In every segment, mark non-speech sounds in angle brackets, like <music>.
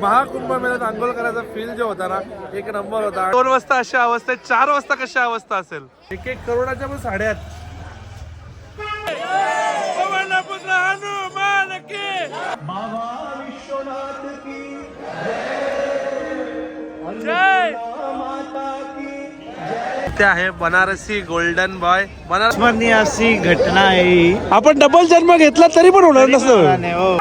महाकुंभ मेळ्यात आंघोळ करायचा फील जो होता ना एक नंबर होता. दोन वाजता अशी अवस्था चार वाजता कशी अवस्था असेल? एक एक करोडाच्या पण साड्या आहेत. पवनपुत्र हनुमान की जय ते आहे बनारसी गोल्डन बॉय बनारस अशी घटना आहे आपण डबल जन्म घेतला तरी पण होणार नसतं. हो.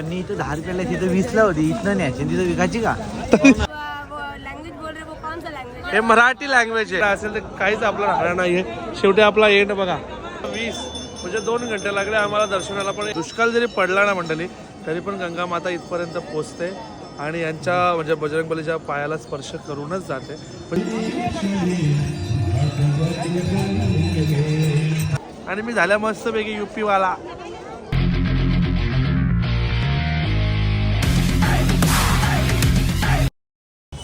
पण मी इथं दहा रुपयाला तिथं वीसला होती. इथनं न्यायची तिथं विकायची का? लैंग्वेज बोल रहे हो, वो कौन सा लैंग्वेज मराठी लँग्वेज आहे. असेल तर काहीच आपलं राहणार नाहीये. शेवटी आपला एंड बघा. वीस म्हणजे दोन घंटे लागले आम्हाला दर्शनाला पण दुष्काळ जरी पडला ना मंडळी तरी पण गंगा माता इथपर्यंत पोहोचते आणि यांच्या म्हणजे बजरंग बलीच्या पायाला स्पर्श करूनच जाते. आणि मी झाल्या मस्तपैकी युपी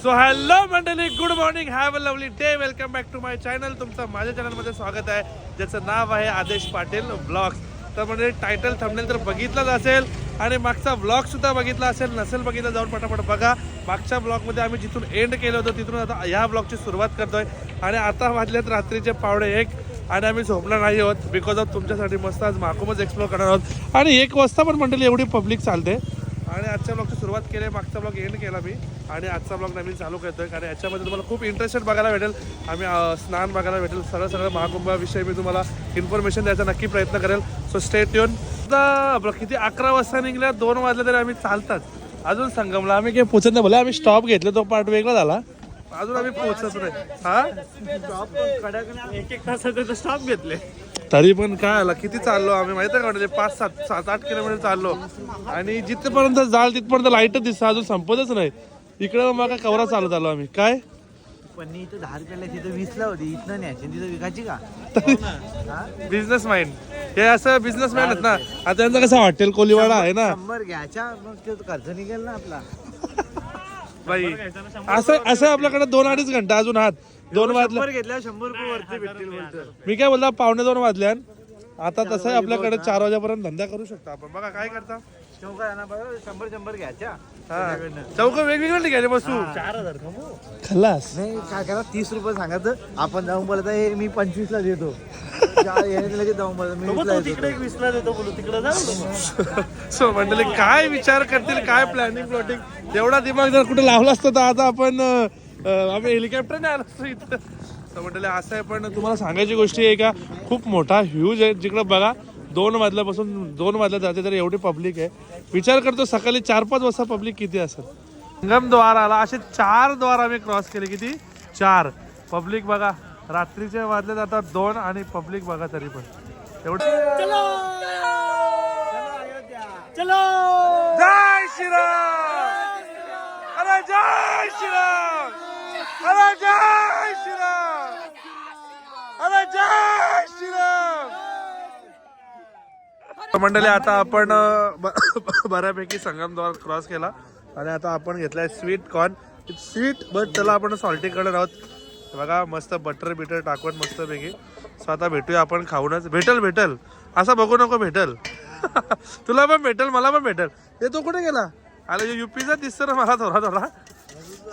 सो हॅलो मंडळी. Good morning have a lovely day welcome back to my channel तुमचं माझ्या चॅनलमध्ये स्वागत आहे. ज्याचं नाव आहे आदेश पाटील ब्लॉग्स. तर म्हणजे टायटल थंबनेल तर बघितलाच असेल आणि मागचा ब्लॉग सुद्धा बघितला असेल. नसेल बघितला जाऊन पटापट बघा. मागच्या ब्लॉगमध्ये आम्ही जिथून एंड केलं होतं तिथून आता ह्या ब्लॉगची सुरुवात करतोय. आणि आता वाजलेत रात्रीचे पावणे एक आणि आम्ही झोपणार नाही आहोत बिकॉज ऑफ तुमच्यासाठी मस्त आज माकूमच एक्सप्लोर करणार आहोत. आणि एक वाजता पण मंडळी एवढी पब्लिक चालते. आणि आजच्या ब्लॉगची सुरुवात केली मागचा ब्लॉग एंड केला मी. आणि आजचा ब्लॉग नवीन चालू करतो आहे कारण याच्यामध्ये तुम्हाला खूप इंटरेस्टेड बघायला भेटेल. आम्ही स्नान बघायला भेटेल. सरळ सरळ महाकुंभाविषयी मी तुम्हाला इन्फॉर्मेशन द्यायचा नक्की प्रयत्न करेल. सो स्टेट येऊन सुद्धा किती अकरा वाजता निघल्या दोन वाजले तरी आम्ही चालतात. अजून संगमला आम्ही काही पोचत नाही. बोला आम्ही स्टॉप घेतला तो पार्ट वेगळा झाला. अजून आम्ही पोचत नाही. हा? एक एक तासाचे स्टॉप घेतले. तरी पण काय आला किती चाललो आम्ही माहिती का? म्हणजे पाच सात सात आठ किलोमीटर चाललो. आणि जिथपर्यंत जाल तिथपर्यंत लाईटच दिसतं अजून संपतच नाही. इकडे मग काय कवरा चालत आलो आम्ही. काय? पण इथं दहा रुपयाला तिथं वीसला होती इथनं न्यायची तिथं विकायची का? बिझनेस माइंड हे? असं बिझनेस मॅन आहेत ना. आता त्यांचं कसं हॉटेल कोलीवाडा आहे ना. शंभर घ्यायच्या मग ते खर्च निघेल ना आपला. <laughs> बाई असं असं आपल्याकडे दोन अडीच घंटा अजून हात दोन वाजले. शंभर घेतल्या शंभर रुपये वरती भेटतील मी काय बोलता पावणे दोन वाजल्यान आता तसं आपल्याकडे चार वाजेपर्यंत धंदा करू शकतो आपण. बघा काय करता? चौका ना बघा शंभर शंभर घ्यायच्या. हा. चौक वेगवेगळे घ्यायचे बसू. चार हजार खल्लास नाही काय करा तीस रुपये सांगायचं आपण जाऊन बोलत हे मी पंचवीस ला देतो याने लगेच जाऊन बोलत मी वीसला देतो. वीस ला देतो बोलू तिकडे जा <laughs> सो मंडळी काय विचार करतील काय प्लॅनिंग प्लॉटिंग एवढा दिमाग जर कुठे लावला असतो तर आता आपण अं, आम्ही हेलिकॉप्टरने आलो असतो इथं. तर मंडळी असं आहे पण तुम्हाला सांगायची गोष्टी आहे का? खूप मोठा ह्यूज आहे. जिकडे बघा दोन वाजल्यापासून दोन वाजल्या जाते तर एवढी पब्लिक आहे. विचार करतो सकाळी चार पाच वाजता पब्लिक किती असेल? संगम द्वार आला. असे चार द्वार आम्ही क्रॉस केले. किती? चार. पब्लिक बघा रात्रीचे वाजले जातात दोन आणि पब्लिक बघा तरी पण. एवढं. चलो! जय श्रीराम अरे जय श्रीराम अरे जय श्रीराम। अरे जय श्रीराम। मंडळी आता आपण ब- बऱ्यापैकी संगमद्वार क्रॉस केला. आणि आता आपण घेतलाय स्वीट कॉर्न स्वीट बट त्याला आपण सॉल्टी आहोत. बघा मस्त बटर बिटर टाकून मस्त पैकी सो आता भेटूया आपण खाऊनच. भेटल भेटल. असं बघू नको भेटल. <laughs> तुला पण भेटल मला पण भेटल. हे तो कुठे गेला? आला युपीचा दिसतो ना मला थोडा थोडा.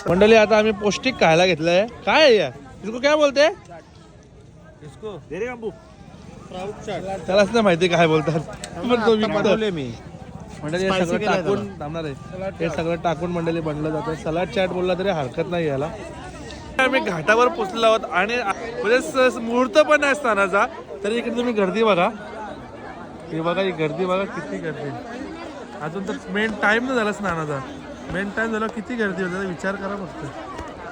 मंडळी आता आम्ही पौष्टिक खायला घेतलंय. काय आहे या? इसको काय बोलते. त्यालाच नाही माहिती काय बोलतात. मी. मंडळी हे सगळं टाकून थांबणार आहे. हे सगळं टाकून मंडळी बनलं जातं. सलाड चाट बोलला तरी हरकत नाही याला. आम्ही घाटावर पोचलेलो आहोत आणि म्हणजे मुहूर्त पण नाही स्नानाचा तरी इकडे तुम्ही गर्दी बघा. हे बघा ही गर्दी बघा किती गर्दी. अजून तर मेन टाइम नाही झाला स्नानाचा. मेन टाइम झाला किती गर्दी होती विचार करा फक्त.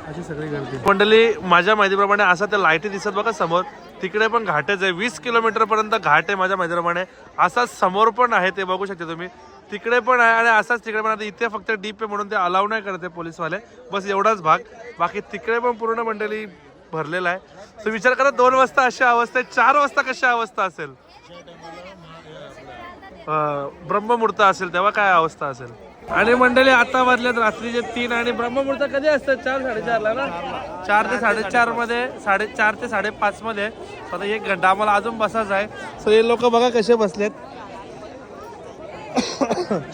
अशी सगळी गर्दी. मंडळी माझ्या माहितीप्रमाणे असा त्या लाईटी दिसत बघा समोर. तिकडे पण घाटच आहे वीस किलोमीटर पर्यंत घाट आहे माझ्या माहितीप्रमाणे. असा समोर पण आहे ते बघू शकता तुम्ही. तिकडे पण आहे आणि असाच तिकडे पण आता इथे फक्त डीप आहे म्हणून ते अलाव नाही करते पोलीसवाले. बस एवढाच भाग. बाकी तिकडे पण पूर्ण मंडळी भरलेला आहे. तर विचार करा दोन वाजता अशी अवस्था आहे. चार वाजता कशी अवस्था असेल? ब्रह्ममूर्त ब्रह्ममुहूर्त असेल तेव्हा काय अवस्था असेल? आणि मंडळी आता वाजल्यात रात्रीचे तीन आणि ब्रह्ममुहूर्त कधी असतात? चार साडेचारला ना? चार ते साडेचारमध्ये साडेचार ते साडेपाच मध्ये. आता एक घंटा आम्हाला अजून बसायचा आहे. सो हे लोक बघा कसे बसलेत.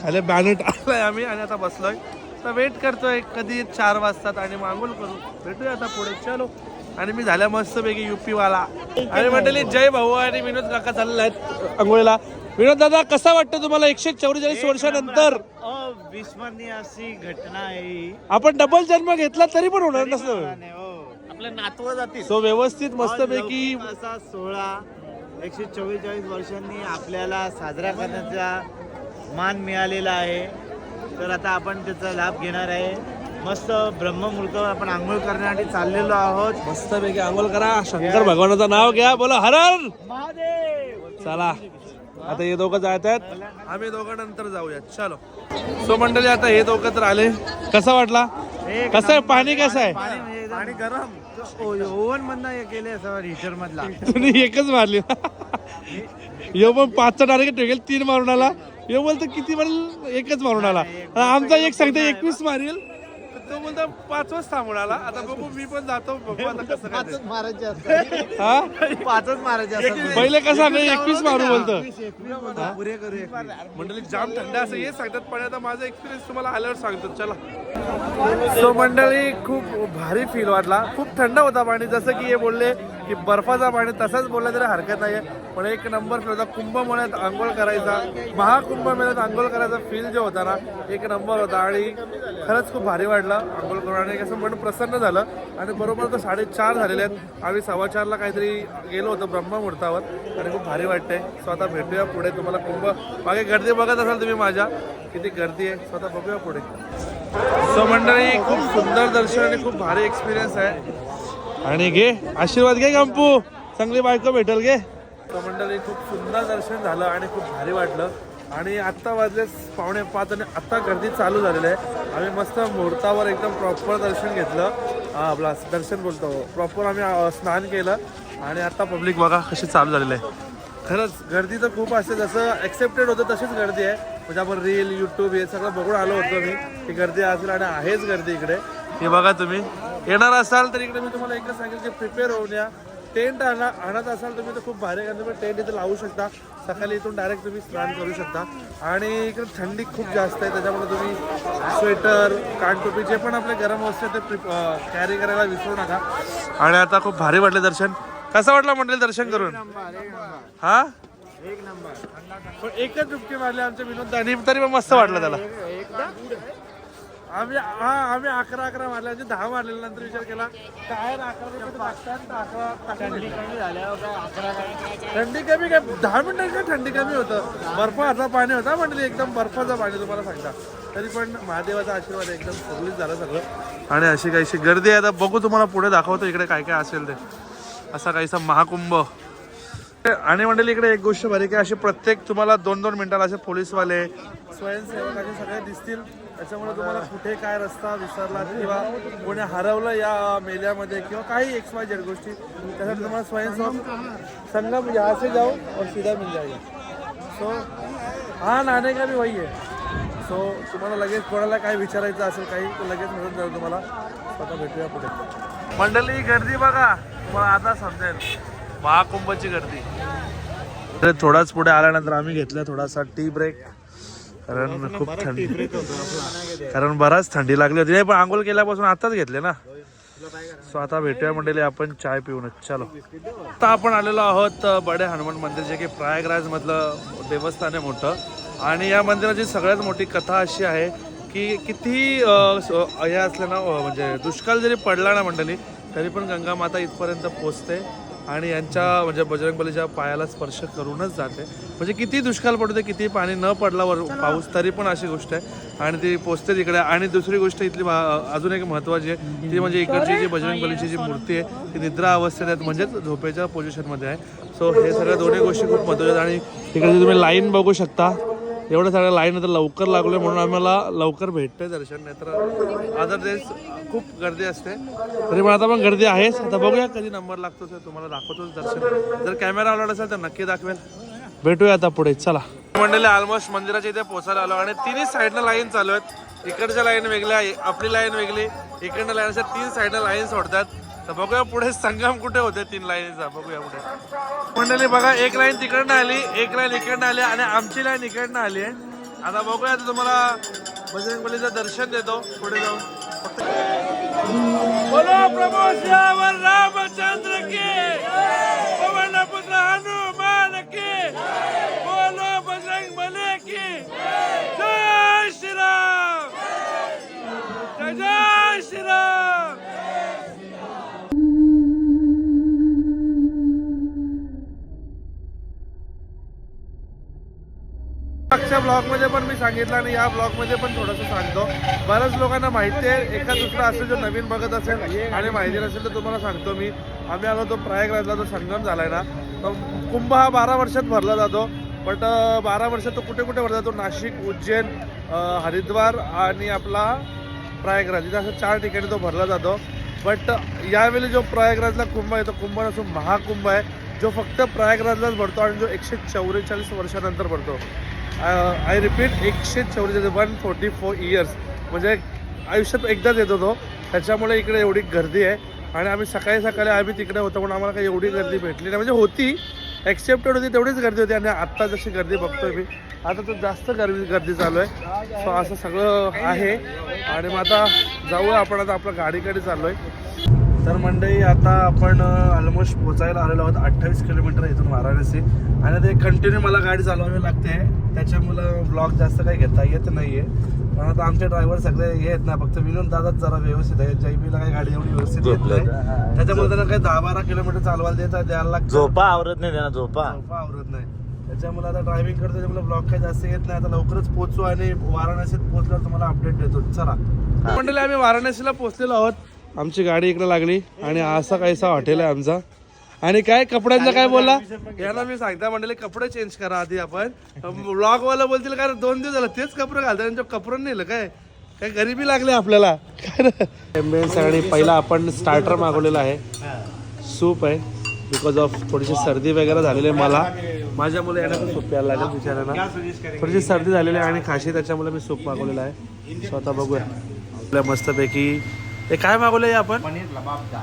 खाली बॅनर टाकलाय आम्ही आणि आता बसलोय. तर वेट करतोय कधी चार वाजतात आणि मागून करू. भेटूया आता पुढे. चलो. आणि मी झाल्या मस्तपैकी युपी वाला. आणि म्हटली जय भाऊ आणि विनोद काका चालले आहेत आंघोळीला विनोद दादा कसा वाटतं तुम्हाला एकशे चौवेचाळीस वर्षानंतर? अविस्मरणीय अशी घटना आहे ही. आपण डबल जन्म घेतला तरी पण होणार नसतं हो, आपल्या नातवं जातील. सो व्यवस्थित मस्तपैकी असा सोहळा एकशे चव्वेचाळीस वर्षांनी आपल्याला साजरा करण्याचा मान मिळालेला आहे. तर आता आपण त्याचा लाभ घेणार आहे. मस्त ब्रह्ममुहूर्तावर आपण आंघोळ करण्यासाठी चाललेलो आहोत. मस्तपैकी आंघोळ करा. शंकर भगवानाचं नाव घ्या. बोला हर हर महादेव! चला. आता हे दोघं जात आहेत. आम्ही दोघं नंतर जाऊया चलो. सो मंडळी आता हे दोघं तर आले. कसा वाटला? कसं आहे. पाणी कसं आहे? पाणी गरम. ओव्हन मधनं केले असं हिटर मधला. तुम्ही एकच मारली. यो पण पाचचा टार्गेट ठेवेल तीन मारून आला. यो बोलतो किती मारेल? एकच मारून आला. आमचा एक सांगतो एकवीस मारेल. तो बोलतो पाचच थांबून आला आता बघू मी पण जातो बघू आता कसं काय ते. पाचच मारायचे असतात. हा? पाचच मारायचे असतात. पहिले कसं एकवीस मारू बोलतो. पुरे करू एक मंडळी जाम थंड असं हे सांगतात पण आता माझा एक्सपिरियन्स तुम्हाला आल्यावर सांगतो. चला. सो मंडळी खूप भारी फील वाटला. खूप थंड होता पाणी जसं की हे बोलले की बर्फाचा पाणी तसंच बोललं तरी हरकत नाही पण एक नंबर फील होता. कुंभमेळ्यात आंघोळ करायचा. महाकुंभमेळ्यात आंघोळ करायचा फील जो होता ना एक नंबर होता. आणि खरंच खूप भारी वाटलं आंघोळ करून. आणि कसं मन प्रसन्न झालं. आणि बरोबर तर साडेचार झालेले आहेत. आम्ही सव्वा चारला काहीतरी गेलो होतो ब्रह्ममुहूर्तावर. आणि खूप भारी वाटतंय. स्वतः भेटूया पुढे. तुम्हाला कुंभ मागे गर्दी बघत असाल तुम्ही माझ्या. किती गर्दी आहे. स्वतः बघूया पुढे. सो मंडळी खूप सुंदर दर्शन आणि खूप भारी एक्सपिरियन्स आहे. आणि घे आशीर्वाद घे गंपू. चांगली बायको भेटेल घे. मंडळी खूप सुंदर दर्शन झालं आणि खूप भारी वाटलं. आणि आत्ता वाजले पावणे पाच आणि आत्ता गर्दी चालू झालेली आहे. आम्ही मस्त मुहूर्तावर एकदम प्रॉपर दर्शन घेतलं. आपला दर्शन बोलतो. प्रॉपर आम्ही स्नान केलं. आणि आत्ता पब्लिक बघा कशी चालू झालेली आहे. खरंच गर्दी तर खूप असते. जसं ॲक्सेप्टेड होतं तशीच गर्दी आहे. म्हणजे आपण रील युट्यूब हे सगळं बघून आलो होतो मी की गर्दी असेल आणि आहेच गर्दी इकडे. हे बघा तुम्ही. येणार असाल तर इकडे मी तुम्हाला एकच सांगेल की प्रिपेअर होऊन या. टेंट आणा आणत असाल तुम्ही तर खूप भारी कारण तुम्ही टेंट इथे लावू शकता. सकाळी इथून डायरेक्ट तुम्ही स्नान करू शकता. आणि इकडे थंडी खूप जास्त आहे. त्याच्यामुळे तुम्ही स्वेटर कानटोपी जे पण आपले गरम वस्तू ते कॅरी करायला विसरू नका. आणि आता खूप भारी वाटले दर्शन. कसं वाटलं म्हटलं दर्शन करून? हा? एक नंबर. पण एकच डुबकी मारली आमच्या विनोद आणि तरी मस्त वाटलं त्याला. आम्ही हा आम्ही अकरा अकरा मारले. म्हणजे दहा मारलेले नंतर विचार केला काय अकरा रुपये लागतात थंडी कमी झाल्यावर काय? अकरा थंडी कमी काय? दहा मिनिटात थंडी कमी होतं? बर्फाचं पाणी होता म्हणजे एकदम बर्फाचं पाणी तुम्हाला सांगता. तरी पण महादेवाचा आशीर्वाद एकदम सगळीच झालं सगळं. आणि अशी काहीशी गर्दी आहे. आता बघू तुम्हाला पुढे दाखवतो इकडे काय काय असेल ते. असा काहीसा महाकुंभ. आणि मंडळी इकडे एक गोष्ट भारी की असे प्रत्येक तुम्हाला दोन दोन मिनिटाला असे पोलीसवाले स्वयंसेवक असे सगळे दिसतील. त्याच्यामुळे तुम्हाला कुठे काय रस्ता विसरला किंवा कोणी हरवलं या मेल्यामध्ये किंवा काही एक्स वाय झेड गोष्टी त्यासाठी तुम्हाला स्वयंसेवक संगम यहाँ से जाओ और सीधा मिल जाएगा सो हा नाणे का भी वही आहे सो तुम्हाला लगेच कोणाला काय विचारायचं असेल काही तर लगेच मिळून जाईल तुम्हाला. स्वतः भेटूया पुढे. मंडळी गर्दी बघा. तुम्हाला आता समजेल. महाकुंभची गर्दी. तर थोडाच पुढे आल्यानंतर आम्ही घेतला थोडासा टी ब्रेक कारण खूप थंडी. कारण बराच थंडी लागली होती. नाही, पण आंघोळ केल्यापासून आताच घेतले ना. सो आता भेटूया मंडळी आपण चाय पिऊनच चलो. आता आपण आलेलो आहोत बडे हनुमान मंदिर जे की प्रयागराज मधलं देवस्थान आहे मोठं. आणि या मंदिराची सगळ्यात मोठी कथा अशी आहे की किती हे असलं ना म्हणजे दुष्काळ जरी पडला ना मंडळी तरी पण गंगा माता इथपर्यंत पोचते आणि यांच्या म्हणजे बजरंगबलीच्या पायाला स्पर्श करूनच जाते. म्हणजे किती दुष्काळ पडते किती पाणी न पडला वर पाऊस तरी पण अशी गोष्ट आहे. आणि ती पोचते तिकडे. आणि दुसरी गोष्ट इथली अजून एक महत्त्वाची आहे ती म्हणजे इकडची जी बजरंगबलीची जी मूर्ती आहे ती निद्रा अवस्थेत आहेत म्हणजेच झोपेच्या पोझिशनमध्ये आहे. सो हे सगळ्या दोन्ही गोष्टी खूप महत्त्वाच्या आहेत. आणि इकडे तुम्ही लाईन बघू शकता. एवढं सगळ्या लाईन आता लवकर लागलोय म्हणून आम्हाला लवकर भेटतंय दर्शन नाही तर अदर डेज खूप गर्दी असते. तरी पण आता पण गर्दी आहेच. आता बघूया कधी नंबर लागतो सर तुम्हाला दाखवतोच दर्शन. जर कॅमेरा आवडला असेल तर नक्की दाखवेल. भेटूया आता पुढे. चला. मंडळी ऑलमोस्ट मंदिराच्या इथे पोचायला आलो आणि तिन्ही साईडनं लाईन चालू आहेत. इकडच्या लाईन वेगळ्या आपली लाईन वेगळी. इकडनं लाईन अशा तीन साईडनं लाईन सोडतात. तर बघूया पुढे संगम कुठे होते तीन लाईनचा. बघूया पुढे. मंडळी बघा एक लाईन तिकडनं आली एक लाईन इकडनं आली आणि आमची लाईन इकडनं आली आहे. आता बघूया आता तुम्हाला बजरंग बलीचं दर्शन देतो. पुढे जाऊन. फक्त बोलो प्रभू श्यावर रामचंद्र की. मागच्या ब्लॉगमध्ये पण मी सांगितलं आणि या ब्लॉगमध्ये पण थोडंसं सांगतो. बऱ्याच लोकांना माहिती आहे एका दुसरा असेल जो नवीन बघत असेल आणि माहिती नसेल तर तुम्हाला सांगतो मी. आम्ही आलो तो प्रयागराजला जो संगम झालाय ना. तो कुंभ हा बारा वर्षात भरला जातो बट बारा वर्षात तो कुठे कुठे भरला जातो? नाशिक उज्जैन हरिद्वार आणि आपला प्रयागराज. इथे असं चार ठिकाणी तो भरला जातो. बट यावेळी जो प्रयागराजला कुंभ आहे तो कुंभ नसून महाकुंभ आहे जो फक्त प्रयागराजलाच भरतो आणि जो एकशे चौवेचाळीस वर्षानंतर भरतो. आय रिपीट एकशे चौवेचाळीस वन फोर्टी फोर इयर्स म्हणजे आयुष्यात एकदाच येत होतो. त्याच्यामुळे इकडे एवढी गर्दी आहे. आणि आम्ही सकाळी सकाळी आम्ही तिकडे होतो पण आम्हाला काही एवढी गर्दी भेटली नाही. म्हणजे होती. एक्सेप्टेड होती तेवढीच गर्दी होती. आणि आत्ता जशी गर्दी बघतोय मी आता तर जास्त गर्दी गर्दी चालू आहे. सो असं सगळं आहे. आणि मग आता जाऊया आपण आता आपल्या गाडीकडे चाललो आहे तर मंडळी आता आपण ऑलमोस्ट पोचायला आलेलो आहोत अठ्ठावीस किलोमीटर इथून वाराणसी. आणि ते कंटिन्यू मला गाडी चालवावी लागते. त्याच्यामुळं ब्लॉग जास्त काही घेता येत नाहीये. पण आता आमचे ड्रायव्हर सगळे आहेत ना फक्त विनोद दादाच जरा व्यवस्थित आहे. जैबीला काही गाडी एवढी व्यवस्थित येत नाही. त्याच्यामुळे त्यांना काही दहा बारा किलोमीटर चालवायला देता द्यायला लागतं. झोपा आवरत नाही त्यांना झोपा. झोपा आवरत नाही. त्याच्यामुळे आता ड्रायव्हिंग करतो त्याच्यामुळे ब्लॉग काही जास्त येत नाही. आता लवकरच पोहोचू आणि वाराणसीत पोहोचल्यावर तुम्हाला अपडेट देतो. चला. मंडळी आम्ही वाराणसीला पोहोचलेलो आहोत. आमची गाडी इकडे लागली आणि असा काहीसा हॉटेल आहे आमचा. आणि काय कपड्यांचा काय बोलला? याला मी सांगता मंडळी कपडे चेंज करा आधी आपण. ब्लॉग वाला बोलतील काय रे, दोन दिवस झालं तेच कपडे घालतात त्यांच्या कपडे नेलं काय? काय गरिबी लागली आपल्याला. काय एम्बियन्स आणि पहिला आपण स्टार्टर मागवलेला आहे. सूप आहे बिकॉज ऑफ थोडीशी सर्दी वगैरे झालेली आहे मला. माझ्या मुलं यांना पण सूप प्यायला लागेल बिचाऱ्यांना थोडीशी सर्दी झालेली आहे आणि खाशी त्याच्यामुळे मी सूप मागवलेला आहे. स्वतः बघूया. आपल्या मस्तपैकी हे काय मागवलं आहे आपण?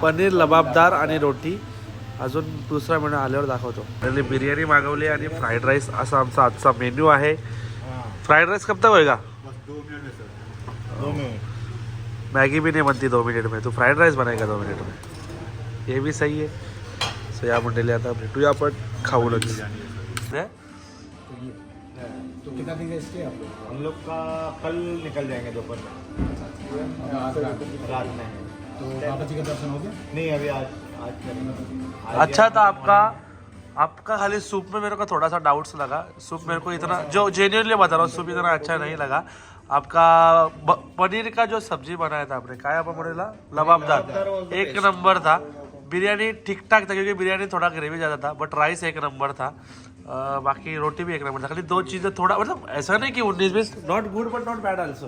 पनीर लबाबदार. आणि रोटी. अजून दुसरा मेनू आल्यावर दाखवतो. बिर्याणी मागवली आणि फ्राईड राईस असा आमचा आजचा मेन्यू आहे. फ्राईड राईस कब तक होएगा मैगी भी नहीं बनती दो मिनट में तो फ्राइड राईस बनाएगा दो मिनट में ये भी सही है सो या मंडळी आता भेटूया आपण. खाऊनच हे? हम लोग का कल निकल जाएँगे दोपहर रात में। तो बाबा जी का दर्शन हो गया नहीं अभी आज आज अच्छा था आपका आपका खाली सूप में मेरे को थोड़ा सा डाउट्स लगा। सूप मेरे को इतना जो जेन्युइनली बता रहा हूँ सूप इतना अच्छा नहीं लगा। आपका पनीर का जो सब्ज़ी बनाया था आपने काय बोलेला लबाबदार एक नंबर था। बिरयानी ठीक ठाक था क्योंकि बिरयानी थोड़ा ग्रेवी ज़्यादा था बट राइस एक नंबर था। बाकी रोटी भी एक नंबर था। खाली दो चीज़ें थोड़ा मतलब ऐसा नहीं कि उन्नीस बीस not good but not bad also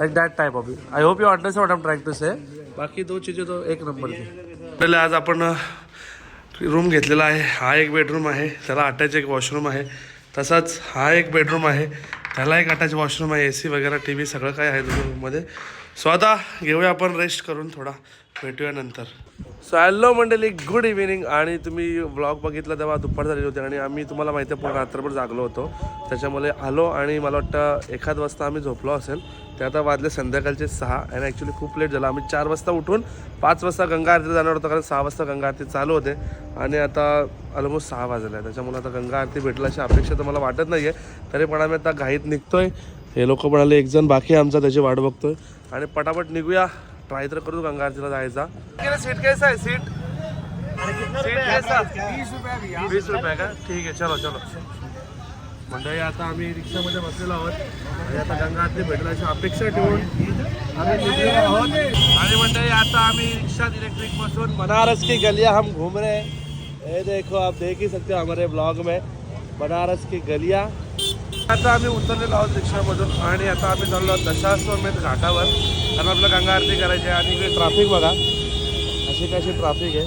like that type of I hope you understand what I am trying to say बाकी दो चीज़ें तो एक नंबर थी। पहले आज आपण रूम घेतलेला आहे. हा एक बेडरूम आहे. त्याला अटॅच एक वॉशरूम आहे. तसाच हा एक बेडरूम आहे. त्याला एक अटॅच वॉशरूम आहे. ए सी वगैरे टी व्ही सगळं काय आहे रूममध्ये सो आता घेऊया आपण रेस्ट करून थोडा. भेटूया नंतर. सो हॅलो मंडळी गुड इव्हिनिंग आणि तुम्ही ब्लॉग बघितला तेव्हा दुपार झालेली होती आणि आम्ही तुम्हाला माहिती आहे पूर्ण रात्रभर जागलो होतो. त्याच्यामुळे आलो आणि मला वाटतं एखाद वाजता आम्ही झोपलो असेल. ते आता वाजले संध्याकाळचे सहा आणि ॲक्च्युली खूप लेट झालं. आम्ही चार वाजता उठून पाच वाजता गंगा आरती जाणार होतो कारण सहा वाजता गंगा आरती चालू होते. आणि आता ऑलमोस्ट सहा वाजले आहे त्याच्यामुळे आता गंगा आरती भेटला अशी अपेक्षा तर मला वाटत नाही आहे तरी पण आम्ही आता घाईत निघतो आहे हे लोक म्हणाले एक जण बाकी आमचा त्याची वाट बघतोय. आणि पटापट निघूया. ट्राय तर करू गंगा आरतीला जायचा सीट कैसा आहे? सीट सीट कैसा वीस रुपये का? ठीक आहे चलो चलो. मंडळी आता आम्ही रिक्षामध्ये बसलेलो आहोत. आणि आता गंगा आरती भेटण्याची अपेक्षा ठेवून आम्ही निघलेलो आहोत. आणि मंडळी आता आम्ही रिक्षात इलेक्ट्रिक बसून बनारस की गलियां हम घूम रहे हैं. ये देखो आप देख ही सकते हो हमारे ब्लॉग में. बनारस की गलियां. आता आम्ही उतरलेलो आहोत रिक्षामधून आणि आता आम्ही चाललो आहोत दशाश्वमेध घाटावर. कारण आपलं गंगा आरती करायची आहे आणि इकडे ट्रॅफिक बघा. अशी कशी ट्रॅफिक आहे.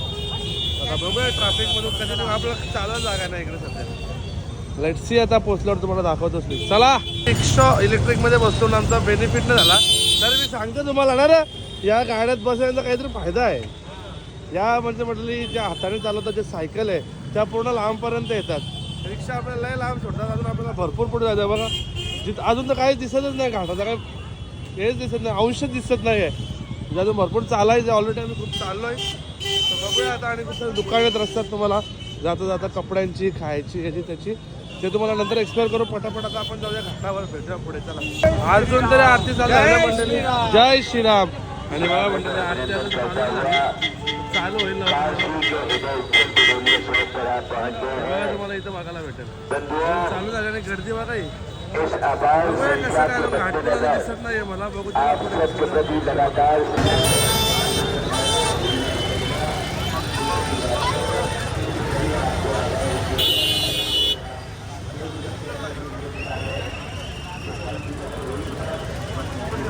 आता बघूया ट्रॅफिकमधून कधी आपल्याला चालत जागा नाही इकडे सध्या. लेट्सी आता पोचल्यावर तुम्हाला दाखवत असली चला. रिक्षा इलेक्ट्रिकमध्ये बसून आमचा बेनिफिट नाही झाला. तर मी सांगतो तुम्हाला ना रे या गाड्यात बसायचा काहीतरी फायदा आहे. या म्हणजे म्हटली ज्या हाताने चालवतात जे सायकल आहे त्या पूर्ण लांबपर्यंत येतात. रिक्षा आपल्याला लय लांब सोडतात अजून आपल्याला भरपूर पुढे जायचं बघा. जिथं अजून तर काहीच दिसतच नाही घाटाचा काय हेच दिसत नाही अंश दिसत नाही आहे म्हणजे अजून भरपूर चालायचं ऑलरेडी आम्ही खूप चाललोय. तर बघूया आता आणि कसं दुकानात रस्त्यात तुम्हाला जाता जाता कपड्यांची खायची याची त्याची. ते तुम्हाला नंतर एक्सप्लोर करू पटापट आता आपण जाऊया घाटावर भेटूया पुढे चला. अजून तरी आरती चालू आहे मंडळी? जय श्रीराम. आणि मला म्हटलं आणि चालू चालू होईल ना. तुम्हाला इथं बघायला भेटेल चालू झाल्याने गर्दी बघा ही. कसं काय लोक दिसत नाही मला बघू त्याला पुढे कसं.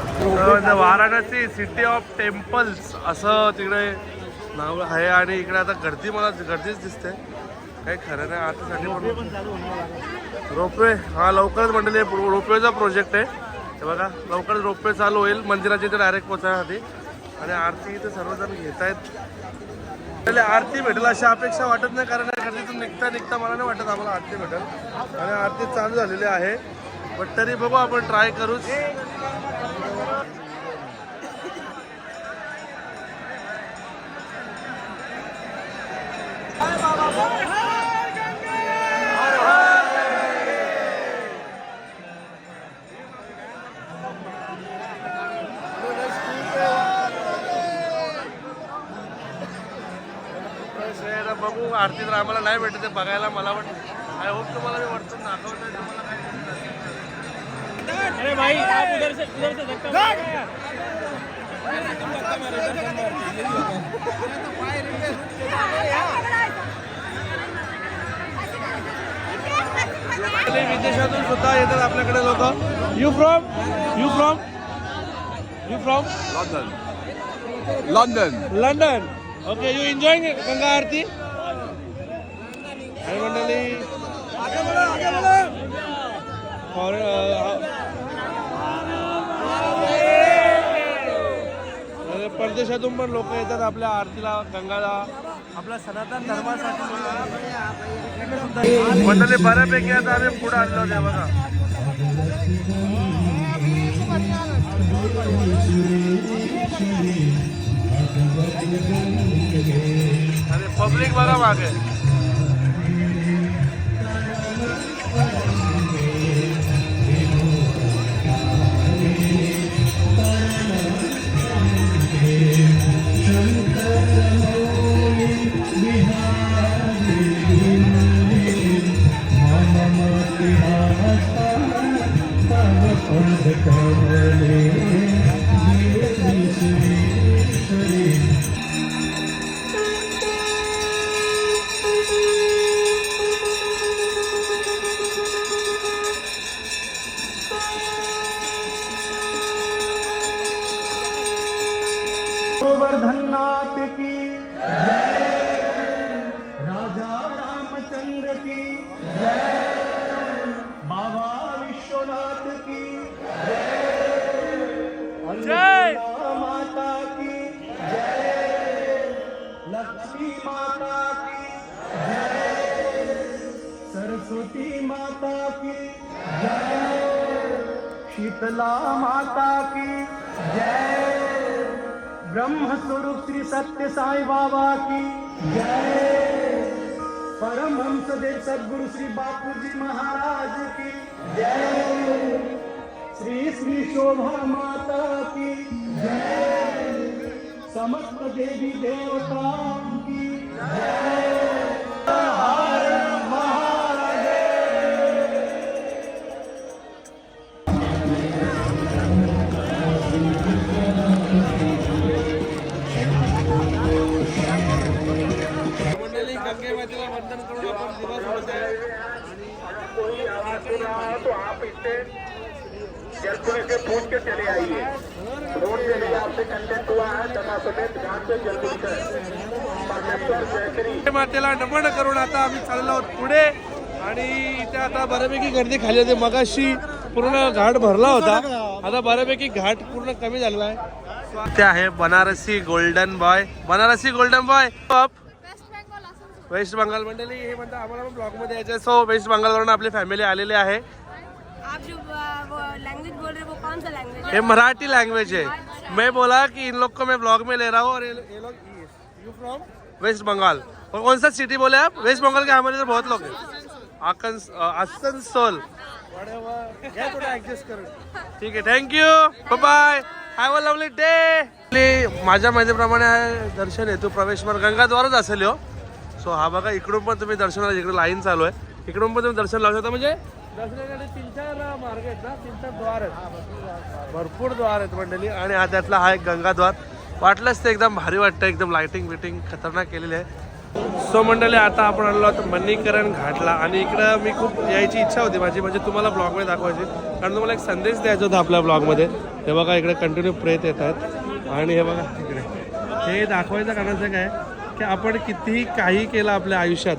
तर वाराणसी सिटी ऑफ टेम्पल्स असं तिकडे नाव आहे आणि इकडे आता गर्दी मला गर्दीच दिसते. काही खरं नाही आरतीसाठी रोपवे हा लवकरच मंडळी रोपवेचा प्रोजेक्ट आहे. ते बघा लवकरच रोपवे चालू होईल. मंदिराच्या इथे डायरेक्ट पोचण्यासाठी आणि आरती इथे सर्वजण घेत आहेत पहिले आरती भेटेल अशी अपेक्षा वाटत नाही कारण गर्दीतून निघता निघता मला नाही वाटत आम्हाला आरती भेटेल. आणि आरती चालू झालेली आहे. बट तरी बघू आपण ट्राय करूच. आम्हाला नाही भेटत ते बघायला मला पण आय होप तुम्हाला मी वरतून दाखवतोय तुम्हाला काय विदेशातून सुद्धा येतात आपल्याकडे लोक. You from you from you from London. London okay you enjoying Ganga aarti? मंडळी. फॉर- परदेशातून पण लोक येतात आपल्या आरतीला गंगाला. आपल्या सनातन धर्मासाठी मंडळी बऱ्यापैकी आता आम्ही पुढे आणलो होते बघा. आणि पब्लिक बघा मागे. गोवर्धननाथ सरस्वती माता की। जय। शीतला माता की। जय। ब्रह्म स्वरूप श्री सत्य साई बाबा की। जय। परमहंस देव सदगुरु श्री बापूजी महाराज की। जय। श्री श्री शोभा माता की। जय। समस्त देवी देवताओं की। जय। मातेला करून आपण दिवस होत. आहे तो से पूछ के चले आइए फोन के लिए आपसे कंटेक्ट हुआ है दमा समेत घाट से जलपुर मातेला नमन करून आता आम्ही चाललो आहोत पुढे आणि इथे आता बऱ्यापैकी गर्दी खाली होते. मगाशी पूर्ण घाट भरला होता. आता बऱ्यापैकी घाट पूर्ण कमी झालेला आहे. ते आहे Banarasi golden boy. Banarasi golden boy. West Bengal मंडळी हे म्हणतात आम्हाला पण ब्लॉगमध्ये यायचं सो वेस्ट बंगालवरून आपली फॅमिली आलेली आहे. आप जो आ, वो लैंग्वेज बोल रहे हो वो कौन सा लैंग्वेज ये है मराठी लैंग्वेज है। मैं बोला कि इन लोग को मैं ब्लॉग में ले रहा हूँ और ये ये लोग यू फ्रॉम वेस्ट बंगाल और कौन सा सिटी बोले आप? वेस्ट बंगाल के हमारे इधर बहुत लोग हैं। आकंस आसनसोल। ठीक आहे thank you bye have a lovely day माझ्या माहितीप्रमाणे आहे दर्शन हेतू प्रवेश मार्ग गंगाद्वारच असेल हो. सो हा बघा इकडून पण तुम्ही दर्शनाला इकडे लाईन चालू आहे इकडून पण तुम्ही दर्शन लावू शकता. म्हणजे दर्शनासाठी तीन चार मार्ग आहेत ना तीन चार द्वार आहेत. भरपूर द्वार आहेत मंडळी. आणि हा त्यातला हा एक गंगाद्वार वाटलंच ते एकदम भारी वाटतं एकदम लाइटिंग बिटिंग खतरनाक केलेली आहे. सो मंडळी आता आपण आलो आहोत मणीकरण घाटला. आणि इकडं मी खूप यायची इच्छा होती माझी म्हणजे तुम्हाला ब्लॉगमध्ये दाखवायची. कारण तुम्हाला एक संदेश द्यायचा होता आपल्या ब्लॉगमध्ये हे बघा इकडे कंटिन्यू प्रेत येत आहेत. आणि हे बघा इकडे. हे दाखवायचं असं काय की आपण कितीही काही केलं आपल्या आयुष्यात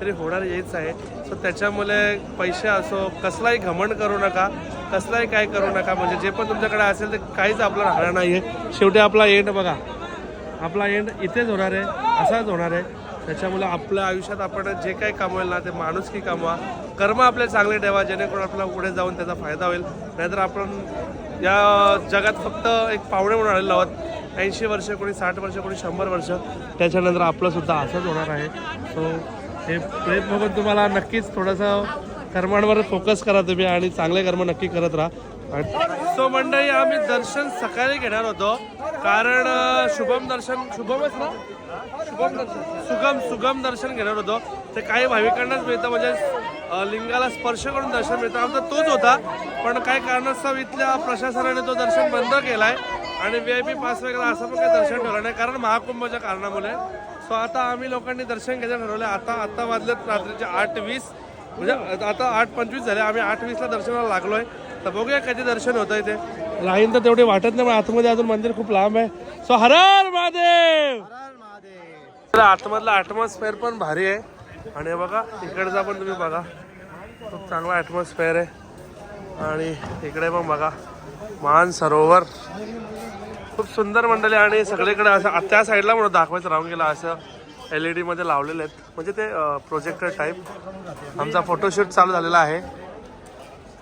तरी होणार हेच आहे. सो त्याच्यामुळे पैसे असो कसलाही घमंड करू नका कसलाही काय करू नका. म्हणजे जे पण तुमच्याकडे असेल ते काहीच आपलं राहणार नाही आहे शेवटी आपला एंड बघा. आपला एंड इथेच होणार आहे असाच होणार आहे. त्याच्यामुळे आपल्या आयुष्यात आपण जे काही कमवेल ना ते माणूस की कमवा. कर्म आपले चांगले ठेवा जेणेकरून आपल्याला पुढे जाऊन त्याचा फायदा होईल. नाहीतर आपण या जगात फक्त एक पाहुणे म्हणून आलेलो आहोत. ऐंशी वर्ष कोणी साठ वर्ष कोणी शंभर वर्ष त्याच्यानंतर आपलं सुद्धा असंच होणार आहे. सो हे प्रेम बघून तुम्हाला नक्कीच थोडंसं कर्मांवर फोकस करा तुम्ही आणि चांगले कर्म नक्की करत राहा. सो मंडळी आम्ही दर्शन सकाळी घेणार होतो. कारण शुभम दर्शन शुभमच ना? शुभम दर्शन. सुगम सुगम दर्शन घेणार होतो. ते काही भाविकांनाच मिळतं म्हणजे लिंगाला स्पर्श करून दर्शन मिळतं. आमचा तोच होता. पण काही कारणास्तव इथल्या प्रशासनाने तो दर्शन बंद केलाय. आणि व्ही आय पी पास वगैरे असं पण काही दर्शन ठेवलं नाही. कारण महाकुंभच्या कारणामुळे. सो आता आम्ही लोकांनी दर्शन घ्यायचं ठरवलं आता आता वाजलेत रात्रीचे आठ वीस. म्हणजे आता आठ पंचवीस झाले. आम्ही आठ वीसला दर्शनाला लागलोय. तर बघूया कधी दर्शन होत आहे ते लाईन तर तेवढी वाटत नाही पण आतमध्ये अजून मंदिर खूप लांब आहे. सो हरर महादेव! तर आतमधला ॲटमॉस्फेअर पण भारी आहे. आणि बघा इकडचा पण तुम्ही बघा. खूप चांगला ॲटमॉस्फेअर आहे. आणि इकडे पण बघा मान सरोवर. खूप सुंदर मंडळी आणि सगळीकडे असं त्या साईडला म्हणून दाखवायचं राहून गेला असं एल ई डीमध्ये लावलेले आहेत. म्हणजे ते प्रोजेक्टर टाईप आमचा फोटोशूट चालू झालेला आहे.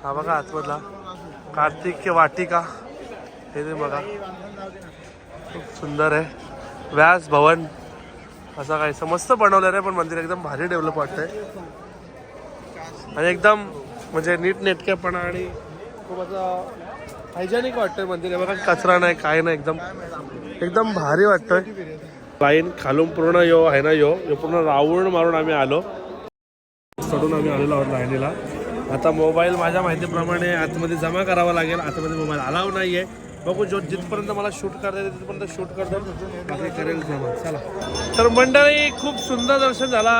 हा बघा आतमधला. कार्तिक वाटिका. हे ते बघा. खूप सुंदर आहे. व्यास भवन. असं काही समस्त मस्त बनवलेलं आहे पण मंदिर एकदम भारी डेव्हलप वाटतंय. आणि एकदम म्हणजे नीट नेटकेपणा आणि खूप असं हायजेनिक वाटतंय मंदिर बघा कचरा नाही काय नाही एकदम एकदम भारी वाटतंय. लाईन खालून पूर्ण यो आहे ना यो. यो पूर्ण राऊंड मारून आम्ही आलो. चढून आम्ही आलेलो आहोत लाईनीला. आता मोबाईल माझ्या माहितीप्रमाणे आतमध्ये जमा करावा लागेल. आतमध्ये मोबाईल अलाव नाही आहे बघू जो जिथपर्यंत मला शूट करता येते तिथपर्यंत शूट करतो. बाकी करेल जमा. चला. तर मंडळी खूप सुंदर दर्शन झाला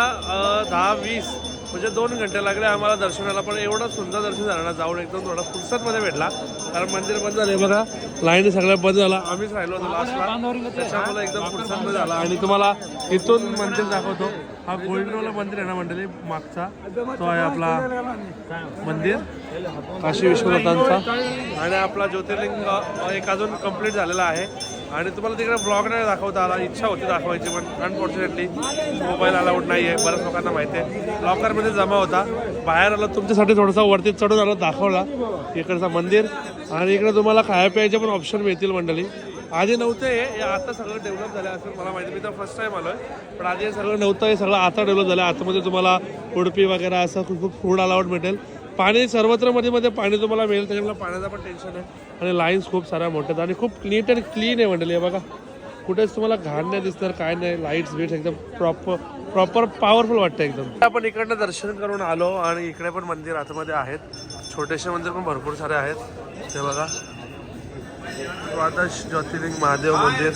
दहा वीस. म्हणजे दोन घंटे लागले आम्हाला दर्शनाला पण एवढं सुंदर दर्शन झालं ना जाऊन एकदम थोडा फुरसतमध्ये भेटला. कारण मंदिर बंद झाले बघा. लाईन सगळं बंद झाला. आम्हीच राहिलो होतो लास्टला त्याच्यामुळे एकदम फुरसतमध्ये झाला. आणि तुम्हाला इथून मंदिर दाखवतो. हा गोल्डनवाला मंदिर आहे ना मंडळी? मागचा. तो आहे आपला मंदिर. काशी विश्वनाथांचा. आणि आपला ज्योतिर्लिंग एक अजून कंप्लीट झालेला आहे. आणि तुम्हाला तिकडे ब्लॉग नाही दाखवता आला. इच्छा होती दाखवायची पण अनफॉर्च्युनेटली मोबाईल अलाउड नाही आहे बऱ्याच लोकांना माहिती आहे लॉकरमध्ये जमा होता. बाहेर आलो तुमच्यासाठी थोडासा वरती चढून आलो दाखवला. इकडचा मंदिर. आणि इकडे तुम्हाला खाया प्यायचे पण ऑप्शन मिळतील मंडळी. आधी नव्हतं हे. हे आता सगळं डेव्हलप झालं असं मला माहिती मी तर फर्स्ट टाइम आलोय. पण आधी हे सगळं नव्हतं हे सगळं आता डेव्हलप झालं आतमध्ये तुम्हाला उडपी वगैरे असं खूप खूप फूड अलाउड भेटेल पाणी सर्वत्रमध्ये मध्ये पाणी तुम्हाला मिळेल त्याच्यामुळे पाण्याचं पण टेन्शन आहे. आणि लाईन्स खूप साऱ्या मोठ्या आहेत. आणि खूप नीट अँड क्लीन आहे मंडळी हे बघा. कुठेच तुम्हाला घाण नाही दिसणार काय नाही. लाईट्स बीट्स एकदम प्रॉपर प्रॉपर पॉवरफुल वाटतं एकदम. आपण इकडनं दर्शन करून आलो आणि इकडे पण मंदिर आतमध्ये आहेत. छोटेसे मंदिर पण भरपूर सारे आहेत. हे बघा. द्वादश ज्योतिर्लिंग महादेव मंदिर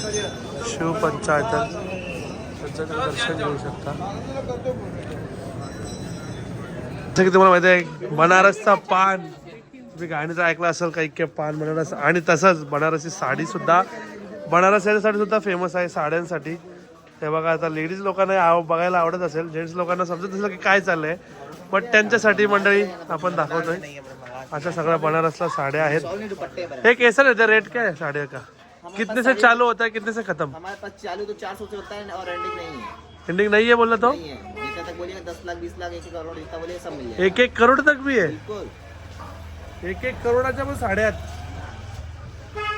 शिवपंचायत. त्याचं त्यांचं तुम्ही दर्शन घेऊ शकता. जसं की तुम्हाला माहिती आहे बनारसचा पान. तुम्ही गाणीचं ऐकलं असेल काही के पान बनारस? आणि तसंच बनारसी साडी सुद्धा बनारस साडी सुद्धा फेमस आहे साड्यांसाठी. हे बघा आता लेडीज लोकांना आव बघायला आवडत असेल जेंट्स लोकांना समजत असेल की काय चाललंय. बट त्यांच्यासाठी मंडळी आपण दाखवतोय. अशा सगळ्या बनारसला साड्या आहेत. हे केसर आहे रेट काय आहे साड्या का? कितने से चालू होता है कितने से खत्म? हमारे पास चालू तो चार सौ से होता है और एंडिंग नहीं है। एंडिंग नहीं है बोला तो? तक बोलिएगा दस लाख बीस लाख एक एक करोड़ जितना बोलिएगा सब मिल जाएगा। एक एक करोड़ तक भी है? बिल्कुल। एक एक करोडाच्या पण साड्या आहेत.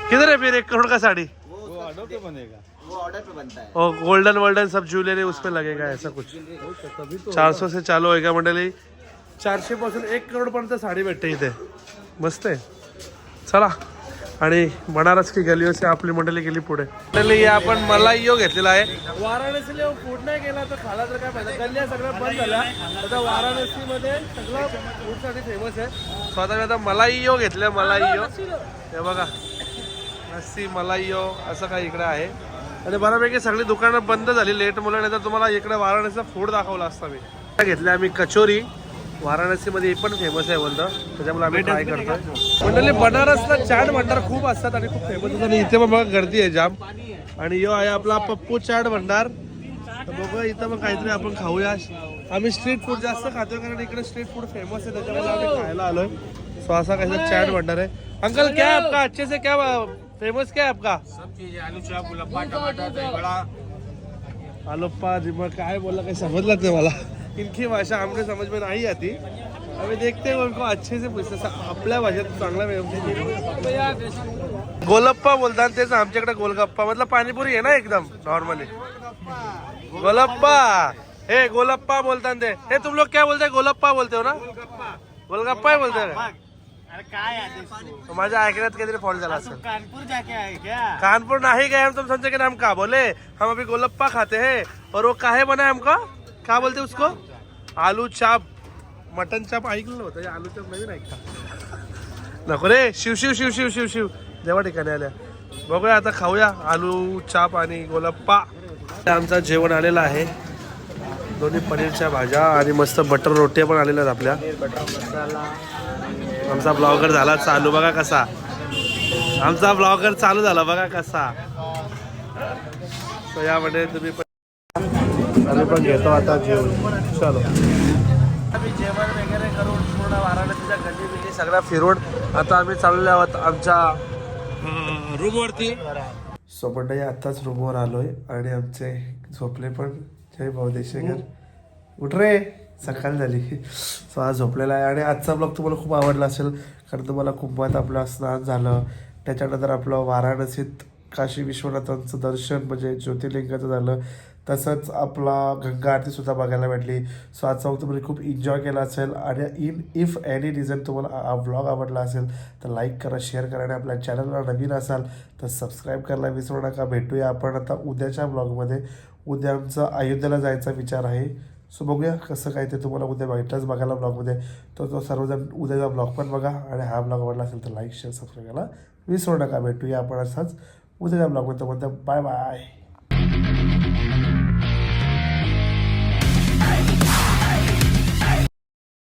किधर है फिर एक करोड़ का साड़ी? वो ऑर्डर पे बनता है। और गोल्डन वोल्डन सब ज्वेलरी उस पर लगेगा ऐसा कुछ। चार सौ से चालू का मंडळी चारशे पासून एक करोड पर्यंत साडी भेटते इथे। मस्त आहे। चला. आणि बनारस की गलियों से आपली मंडळी गेली पुढे. मंडळी आपण मलाईयो घेतलेला आहे. वाराणसीला फूड नाही गेला तर खाला तर काय पाहिजे गल्ल्या सगळ्या बंद झाल्या. आता वाराणसीमध्ये सगळं फूडसाठी फेमस आहे. स्वतः मी आता मलाईयो घेतलं मलाईयो. हे बघा. लस्सी मलाईयो असं काही इकडे आहे. आणि बऱ्यापैकी सगळी दुकानं बंद झाली. लेट मुलं नाही तर तुम्हाला इकडे वाराणसीचा फूड दाखवला असता मी. घेतले आम्ही कचोरी. वाराणसीमध्ये हे पण फेमस आहे बोलतं. त्याच्यामुळे आम्ही ट्राय करतो मंडळी बनारसला चाट भंडार खूप असतात आणि खूप फेमस आणि इथे बघा गर्दी आहे जाम. आणि यो आहे आपला पप्पू चाट भंडार. तर इथं मग काहीतरी आपण खाऊया. आम्ही स्ट्रीट फूड जास्त खातोय कारण इकडे स्ट्रीट फूड फेमस आहे. त्याच्यामुळे आम्ही खायला आलोय. सो असा काहीतरी चाट भंडार आहे. अंकल क्या आपका? अच्छे से क्या फेमस क्या आपका? आलोप्पा जिमा काय बोला काही समजलंच नाही मला. इनकी भाषा हमने समझ में नहीं आती। अभी देखते हैं उनको अच्छे से पूछते आपल्या भाषेत चांगला व्यवस्थित गोलप्पा बोलतात तेच आमच्याकडे गोलगप्पा। मतलब पाणीपुरी आहे ना एकदम नॉर्मली गोलप्पा। हे गोलप्पा बोलतात ते हे तुम लोग क्या बोलते गोलप्पा बोलते हो ना? गोलगप्पा ही बोलते? अरे काय? माझ्या ऐकण्यात काहीतरी फॉल्ट झाला असेल। कानपुर जाके आए क्या? कानपुर नहीं गए हम तुम समझे कि नाम का? बोले हम अभी गोलप्पा खाते हैं। और वो काहे बना है हमका? क्या बोलते उसको? आलू चाप. मटन चाप ऐकलं होतं. आलू चाप नवीन ऐका नको रे. शिव शिव शिव शिव शिव शिव. जेव्हा ठिकाणी आल्या. बघूया आता खाऊया. आलू चाप आणि गोलप्पा. आमचं जेवण आलेलं आहे. दोन्ही पनीरच्या भाज्या आणि मस्त बटर रोट्या पण आलेल्या आहेत आपल्या. आमचा ब्लॉगर झाला चालू. बघा कसा. आमचा ब्लॉगर चालू झाला. बघा कसा. तर यामध्ये तुम्ही पण आम्ही पण घेतो आता जेवण. चलो. आम्ही जेवण वगैरे करून पूर्ण वाराणसीच्या गल्ली बिल्ली सगळ्या फिरून आता आम्ही चाललेलो आहोत आमच्या रूमवरती सो मंडळी आत्ताच रूमवर आलोय आणि आमचे झोपले पण. जय भाऊ देशेकर. उठ रे. सकाळ झाली. सो आज झोपलेला आहे. आणि आजचा ब्लॉग तुम्हाला खूप आवडला असेल कारण तुम्हाला कुंभात आपलं स्नान झालं. त्याच्यानंतर आपलं वाराणसीत काशी विश्वनाथांचं दर्शन म्हणजे ज्योतिर्लिंगाचं झालं. तसंच आपला गंगा आरती सुद्धा बघायला भेटली. सो आजचा वक्त तुम्ही खूप एन्जॉय केला असेल आणि इन इफ एनी रिझन तुम्हाला हा ब्लॉग आवडला असेल तर लाईक करा शेअर करा आणि आपल्या चॅनलला नवीन असाल तर सबस्क्राईब करायला विसरू नका. भेटूया आपण आता उद्याच्या ब्लॉगमध्ये उद्या आमचं अयोध्येला जायचा विचार आहे. सो बघूया कसं काय ते तुम्हाला उद्या भेटलंच बघायला ब्लॉगमध्ये तर तो सर्वजण उद्याचा ब्लॉग पण बघा आणि हा ब्लॉग आवडला असेल तर लाईक शेअर सबस्क्राईब करायला विसरू नका. भेटूया आपण असाच उद्याच्या ब्लॉगमध्ये म्हणतो बाय बाय